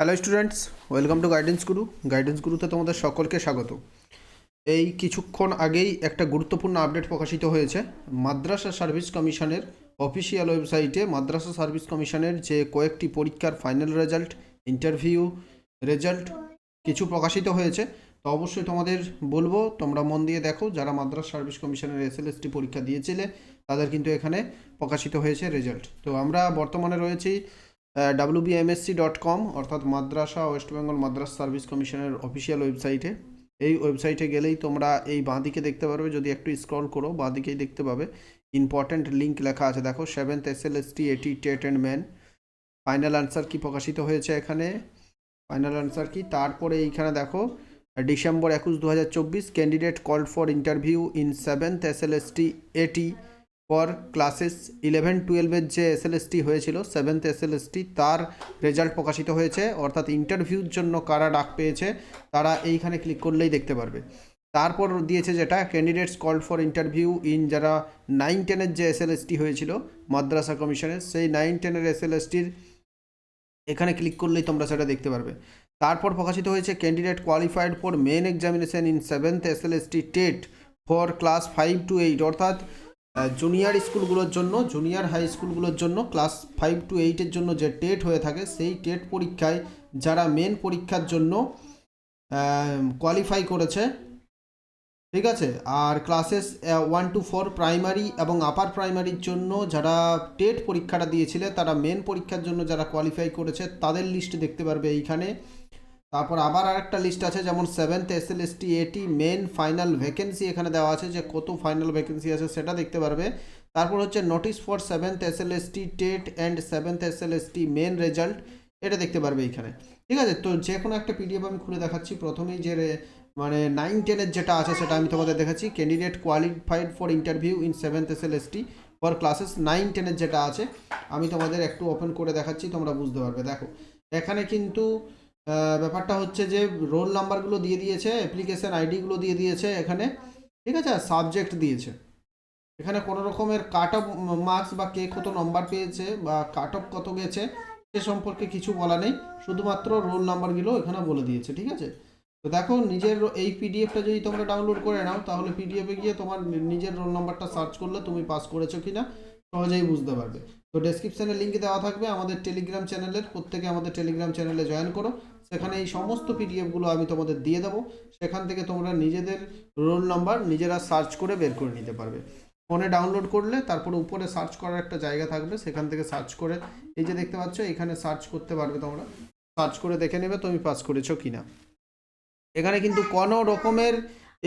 Hello students welcome to guidance guru guidance গুরুতে তোমাদের সকলকে স্বাগত। এই কিছুক্ষণ আগেই একটা গুরুত্বপূর্ণ আপডেট প্রকাশিত হয়েছে। মাদ্রাসা সার্ভিস কমিশনের অফিসিয়াল ওয়েবসাইটে মাদ্রাসা সার্ভিস কমিশনের যে কয়েকটি পরীক্ষার ফাইনাল রেজাল্ট ইন্টারভিউ রেজাল্ট কিছু প্রকাশিত হয়েছে। তো অবশ্যই তোমাদের বলব, তোমরা মন দিয়ে দেখো, যারা মাদ্রাসা সার্ভিস কমিশনের এস এসএলএসটি পরীক্ষা দিয়েছিলে, তাদের কিন্তু এখানে প্রকাশিত হয়েছে রেজাল্ট তো আমরা বর্তমানে রয়েছি ডাব্লিউবিএমএসসি ডট কম অর্থাৎ Madrasah West Bengal Madrasah service কমিশনের অফিসিয়াল ওয়েবসাইটে এই ওয়েবসাইটে গেলেই তোমরা এই বাঁদিকে দেখতে পারবে। যদি একটু স্ক্রল করো, বাঁদিকেই দেখতে পাবে। ইম্পর্ট্যান্ট লিঙ্ক লেখা আছে। দেখো seventh S L S T A T TET and main final answer কি প্রকাশিত হয়েছে এখানে? ফাইনাল অ্যান্সার কি? তারপরে এইখানে দেখো ডিসেম্বর একুশ দু হাজার চব্বিশ candidate call for interview in seventh S L S T A T for classes eleven টুয়েলভের যে এস এল এস টি হয়েছিল seventh S L S T তার রেজাল্ট প্রকাশিত হয়েছে। অর্থাৎ ইন্টারভিউর জন্য কারা ডাক পেয়েছে, তারা এইখানে ক্লিক করলেই দেখতে পারবে। তারপর দিয়েছে যেটা candidates call for interview in যারা নাইন টেনের যে এস এল এস টি হয়েছিল, মাদ্রাসা কমিশনের সেই নাইন টেনের এস এল এস টির এখানে ক্লিক করলেই তোমরা সেটা দেখতে পারবে। তারপর প্রকাশিত হয়েছে candidate qualified for main examination in seventh S L S T TET for class five to eight অর্থাৎ জুনিয়র স্কুলগুলোর জন্য জুনিয়র হাই স্কুলগুলোর জন্য ক্লাস ফাইভ টু এইটের জন্য যে টেট হয়ে থাকে, সেই টেট পরীক্ষায় যারা মেন পরীক্ষার জন্য কোয়ালিফাই করেছে, ঠিক আছে? আর classes one two four primary এবং আপার প্রাইমারির জন্য যারা টেট পরীক্ষাটা দিয়েছিলে, তারা মেন পরীক্ষার জন্য যারা কোয়ালিফাই করেছে, তাদের লিস্ট দেখতে পারবে এইখানে। তারপর আবার আরেকটা লিস্ট আছে, যেমন সেভেন্থ এস এল এটি মেন ফাইনাল ভ্যাকেন্সি এখানে দেওয়া আছে, যে কত ফাইনাল ভ্যাকেন্সি আছে সেটা দেখতে পারবে। তারপর হচ্ছে notice for seventh S L S T TET and seventh S L S T main result এটা দেখতে পারবে এখানে। ঠিক আছে? তো যে কোনো একটা পিডিএফ আমি খুলে দেখাচ্ছি। প্রথমেই যে মানে নাইন টেনের যেটা আছে সেটা আমি তোমাদের দেখাচ্ছি। Candidate qualified for interview in seventh S L S T for classes nine টেনের যেটা আছে, আমি তোমাদের একটু ওপেন করে দেখাচ্ছি, তোমরা বুঝতে পারবে। দেখো, এখানে কিন্তু ব্যাপারটা হচ্ছে যে রোল নাম্বারগুলো দিয়ে দিয়েছে অ্যাপ্লিকেশন আইডিগুলো দিয়ে দিয়েছে এখানে, ঠিক আছে? আর সাবজেক্ট দিয়েছে। এখানে কোনো রকমের কাট অফ মার্কস বা কে কত নম্বর পেয়েছে বা কাট অফ কত গেছে, সে সম্পর্কে কিছু বলা নেই। শুধুমাত্র রোল নাম্বারগুলো এখানে বলে দিয়েছে, ঠিক আছে? তো দেখো, নিজের এই পিডিএফটা যদি তোমরা ডাউনলোড করে নাও, তাহলে পিডিএফে গিয়ে তোমার নিজের রোল নাম্বারটা সার্চ করলে তুমি পাস করেছ কিনা, সহজেই বুঝতে পারবে। তো ডেসক্রিপশানে লিঙ্ক দেওয়া থাকবে, আমাদের টেলিগ্রাম চ্যানেলের প্রত্যেকে আমাদের টেলিগ্রাম চ্যানেলে জয়েন করো। সেখানে এই সমস্ত পিডিএফগুলো আমি তোমাদের দিয়ে দেবো। সেখান থেকে তোমরা নিজেদের রোল নাম্বার নিজেরা সার্চ করে বের করে নিতে পারবে। ফোনে ডাউনলোড করলে তারপরে উপরে সার্চ করার একটা জায়গা থাকবে, সেখান থেকে সার্চ করে এই যে দেখতে পাচ্ছ, এখানে সার্চ করতে পারবে তোমরা। সার্চ করে দেখে নেবে তুমি পাস করেছ কি না এখানে কিন্তু কোনো রকমের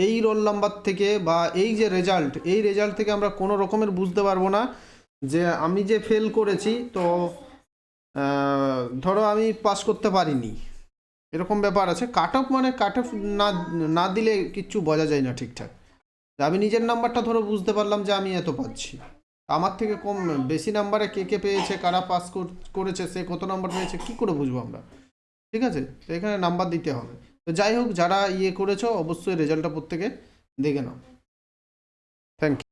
এই রোল নাম্বার থেকে বা এই যে রেজাল্ট এই রেজাল্ট থেকে আমরা কোনো রকমের বুঝতে পারব না। যে আমি যে ফেল করেছি, তো ধরো আমি পাস করতে পারিনি। এরকম ব্যাপার আছে। কাট অফ মানে কাট অফ না না দিলে কিচ্ছু বোঝা যায় না ঠিকঠাক। আমি নিজের নাম্বারটা ধরো বুঝতে পারলাম যে আমি এত পাচ্ছি। আমার থেকে কম বেশি নাম্বারে কে কে পেয়েছে, কারা পাস করেছে, সে কত নাম্বার পেয়েছে, কি করে বুঝব আমরা? ঠিক আছে? তো এখানে নাম্বার দিতে হবে। তো যাই হোক, যারা ইয়ে করেছ, অবশ্যই রেজাল্টটা প্রত্যেকে দেখে নাও। Thank you